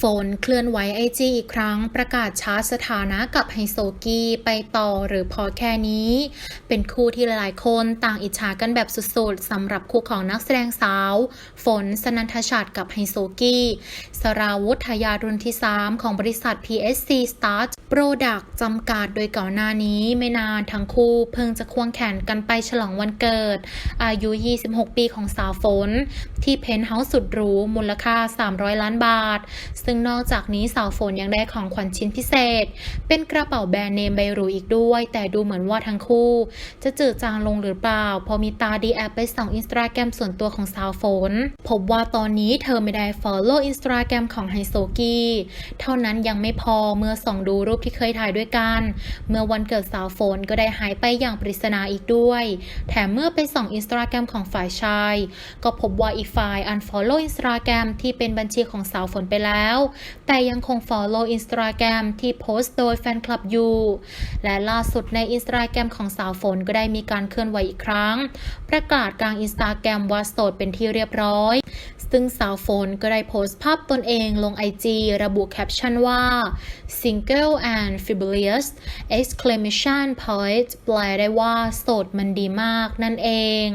ค่ะฝนเคลื่อนไหวไอจีอีกครั้งประกาศชาร์จสถานะกับไฮโซกี้ไปต่อหรือพอแค่นี้ เป็นคู่ที่หลายๆ คนต่างอิจฉากันแบบสุดๆสำหรับคู่ของนักแสดงสาว ฝนสนันทชัดกับไฮโซกี้สราวุธทยารุ่นที่ 3 ของบริษัท PSC Start Product จำกัดโดยก่อนหน้านี้ไม่นานทั้งคู่เพิ่งจะควงแขนกันไปฉลองวันเกิด อายุ 26 ปีของสาวฝน ที่เพนท์เฮาส์สุดหรูมูลค่า 300 ล้านบาทซึ่งนอกจากนี้สาวฝนยังได้ของขวัญชิ้นพิเศษ เป็นกระเป๋าแบรนด์เนมใบหรูอีกด้วย แต่ดูเหมือนว่าทั้งคู่ จะจืดจางลงหรือเปล่า พอมีตาดีแอบไปส่องอินสตาแกรมส่วนตัวของสาวฝน พบว่าตอนนี้เธอไม่ได้ follow อินสตาแกรมของไฮโซกี้เท่านั้นยังไม่พอเมื่อส่องดูรูปที่เคยถ่ายด้วยกัน เมื่อวันเกิดสาวฝนก็ได้หายไปอย่างปริศนาอีกด้วย แถมเมื่อไปส่องอินสตาแกรมของฝ่ายชาย ก็พบว่าอีกฝ่าย unfollow อินสตาแกรมที่เป็นบัญชีของสาวฝนไปแล้วแต่ยังคง follow อินสตาแกรมที่โพสต์โดยแฟนคลับอยู่ และล่าสุดในอินสตาแกรมของสาวฝนก็ได้มีการเคลื่อนไหวอีกครั้ง ประกาศกลางอินสตาแกรมว่าโสดเป็นที่เรียบร้อย ซึ่งสาวฝนก็ได้โพสต์ภาพตนเองลง IG ระบุแคปชั่นว่า single and fabulous exclamation point แปลได้ว่า โสดมันดีมากนั่นเอง